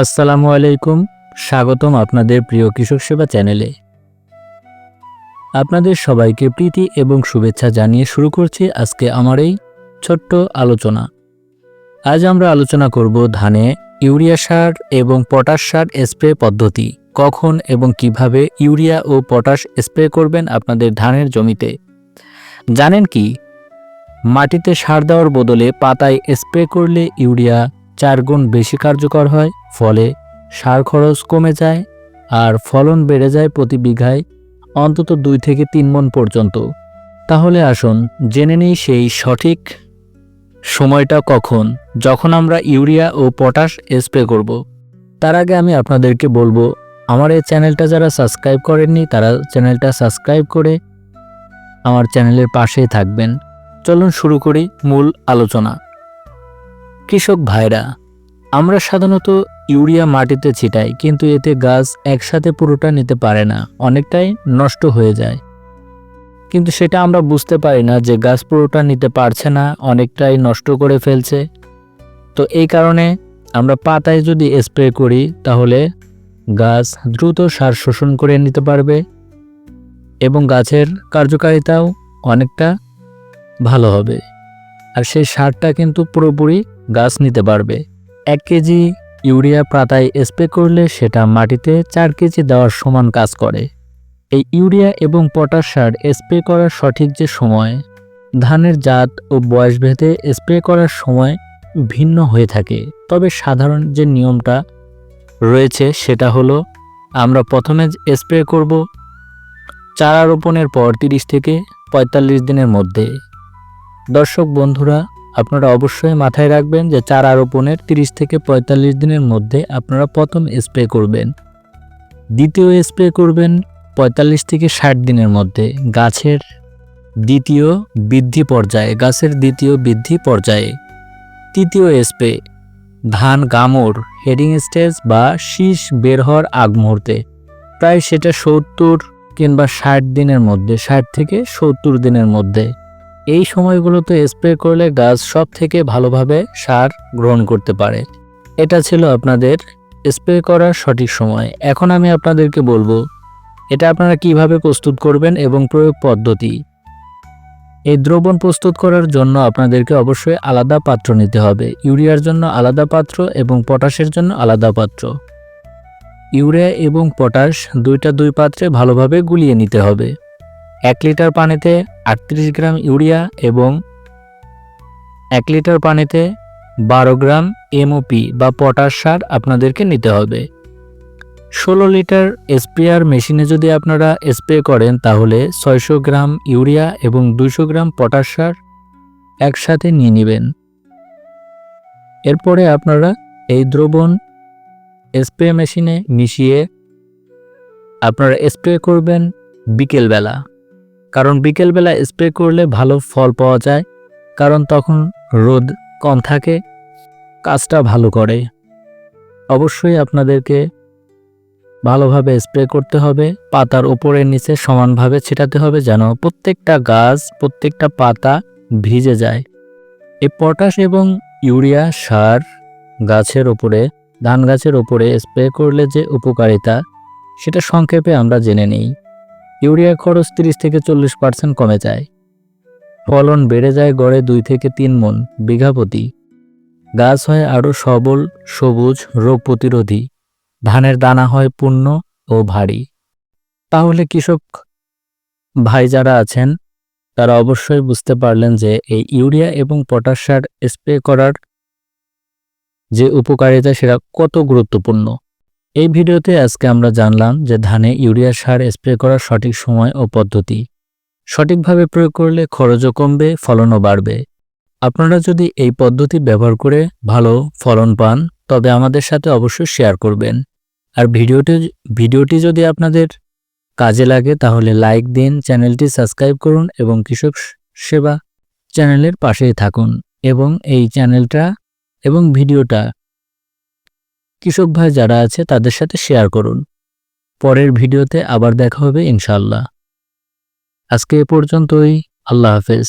আসসালামু আলাইকুম, স্বাগতম আপনাদের প্রিয় কৃষক সেবা চ্যানেলে। আপনাদের সবাইকে প্রীতি এবং শুভেচ্ছা জানিয়ে শুরু করছি আজকে আমার এই ছোট্ট আলোচনা। আজ আমরা আলোচনা করব ধানে ইউরিয়া সার এবং পটাশ সার স্প্রে পদ্ধতি, কখন এবং কীভাবে ইউরিয়া ও পটাশ স্প্রে করবেন আপনাদের ধানের জমিতে। জানেন কি, মাটিতে সার দেওয়ার বদলে পাতায় স্প্রে করলে ইউরিয়া চার গুণ বেশি কার্যকর হয়, ফলে সার খরচ কমে যায় আর ফলন বেড়ে যায় প্রতি বিঘায় অন্তত দুই থেকে তিন মন পর্যন্ত। তাহলে আসুন জেনে নিই সেই সঠিক সময়টা কখন যখন আমরা ইউরিয়া ও পটাশ স্প্রে করব। তার আগে আমি আপনাদেরকে বলব, আমার এই চ্যানেলটা যারা সাবস্ক্রাইব করেননি তারা চ্যানেলটা সাবস্ক্রাইব করে আমার চ্যানেলের পাশেই থাকবেন। চলুন শুরু করি মূল আলোচনা। কৃষক ভাইরা, আমরা সাধারণত ইউরিয়া মাটিতে ছিটাই, কিন্তু এতে গাছ একসাথে পুরোটা নিতে পারে না, অনেকটাই নষ্ট হয়ে যায়। কিন্তু সেটা আমরা বুঝতে পারি না যে গাছ পুরোটা নিতে পারছে না, অনেকটাই নষ্ট করে ফেলছে। তো এই কারণে আমরা পাতায় যদি স্প্রে করি, তাহলে গাছ দ্রুত সার শোষণ করে নিতে পারবে এবং গাছের কার্যকারিতাও অনেকটা ভালো হবে। আর সেই সারটা কিন্তু পুরোপুরি গাছ নিতে পারবে। এক কেজি ইউরিয়া পাতায় স্প্রে করলে সেটা মাটিতে চার কেজি দেওয়ার সমান কাজ করে। এই ইউরিয়া এবং পটাশ সার স্প্রে করার সঠিক যে সময়, ধানের জাত ও বয়স ভেদে স্প্রে করার সময় ভিন্ন হয়ে থাকে। তবে সাধারণ যে নিয়মটা রয়েছে সেটা হলো, আমরা প্রথমে স্প্রে করব চারা রোপণের পর তিরিশ থেকে পঁয়তাল্লিশ দিনের মধ্যে। দর্শক বন্ধুরা আপনারা অবশ্যই মাথায় রাখবেন যে চারা রোপণের তিরিশ থেকে পঁয়তাল্লিশ দিনের মধ্যে আপনারা প্রথম স্প্রে করবেন। দ্বিতীয় স্প্রে করবেন পঁয়তাল্লিশ থেকে ষাট দিনের মধ্যে। গাছের দ্বিতীয় বৃদ্ধি পর্যায়ে, গাছের দ্বিতীয় বৃদ্ধি পর্যায়ে। তৃতীয় স্প্রে, ধান, গামর, হেডিং স্টেজ বা শীষ বের হওয়ার আগ মুহূর্তে। প্রায় সেটা সত্তর কিংবা ষাট দিনের মধ্যে, ষাট থেকে সত্তর দিনের মধ্যে। এই সময়গুলোতে স্প্রে করলে গাছ সব থেকে ভালোভাবে সার গ্রহণ করতে পারে। এটা ছিল আপনাদের স্প্রে করার সঠিক সময়। এখন আমি আপনাদেরকে বলব, এটা আপনারা কীভাবে প্রস্তুত করবেন এবং প্রয়োগ পদ্ধতি। এই দ্রবণ প্রস্তুত করার জন্য আপনাদেরকে অবশ্যই আলাদা পাত্র নিতে হবে। ইউরিয়ার জন্য আলাদা পাত্র এবং পটাশের জন্য আলাদা পাত্র। ইউরিয়া এবং পটাশ দুইটা দুই পাত্রে ভালোভাবে গুলিয়ে নিতে হবে। এক লিটার পানিতে আটত্রিশ গ্রাম ইউরিয়া এবং এক লিটার পানিতে বারো গ্রাম এমওপি বা পটাশ সার আপনাদেরকে নিতে হবে। ষোলো লিটার স্প্রেয়ার মেশিনে যদি আপনারা স্প্রে করেন, তাহলে ছয়শো গ্রাম ইউরিয়া এবং দুশো গ্রাম পটাশ সার একসাথে নিয়ে নেবেন। এরপরে আপনারা এই দ্রবণ স্প্রে মেশিনে মিশিয়ে আপনারা স্প্রে করবেন বিকেলবেলা। কারণ বিকেলবেলা স্প্রে করলে ভালো ফল পাওয়া যায়, কারণ তখন রোদ কম থাকে, কাজটা ভালো করে। অবশ্যই আপনাদেরকে ভালোভাবে স্প্রে করতে হবে, পাতার উপরে নিচে সমানভাবে ছিটাতে হবে যেন প্রত্যেকটা গাছ, প্রত্যেকটা পাতা ভিজে যায়। এই পটাশ এবং ইউরিয়া সার গাছের ওপরে ধান গাছের ওপরে স্প্রে করলে যে উপকারিতা, সেটা সংক্ষেপে আমরা জেনে নিই। ইউরিয়া খরচ তিরিশ থেকে চল্লিশ পার্সেন্ট কমে যায়। ফলন বেড়ে যায় গড়ে দুই থেকে তিন মন, বিঘা প্রতি। গাছ হয় আরও সবল, সবুজ, রোগ প্রতিরোধী। ধানের দানা হয় পূর্ণ ও ভারী। তাহলে কৃষক ভাই যারা আছেন, তারা অবশ্যই বুঝতে পারলেন যে এই ইউরিয়া এবং পটাশ সার স্প্রে করার যে উপকারিতা, সেটা কত গুরুত্বপূর্ণ। এই ভিডিওতে আজকে আমরা জানলাম যে ধানে ইউরিয়া সার স্প্রে করার সঠিক সময় ও পদ্ধতি। সঠিকভাবে প্রয়োগ করলে খরচও কমবে, ফলনও বাড়বে। আপনারা যদি এই পদ্ধতি ব্যবহার করে ভালো ফলন পান, তবে আমাদের সাথে অবশ্যই শেয়ার করবেন। আর ভিডিওটি ভিডিওটি যদি আপনাদের কাজে লাগে, তাহলে লাইক দিন, চ্যানেলটি সাবস্ক্রাইব করুন এবং কৃষক সেবা চ্যানেলের পাশেই থাকুন। এবং এই চ্যানেলটা এবং ভিডিওটা কৃষক ভাই যারা আছে তাদের সাথে শেয়ার করুন। পরের ভিডিওতে আবার দেখা হবে ইনশাল্লাহ আজকে এ পর্যন্তই, আল্লাহ হাফেজ।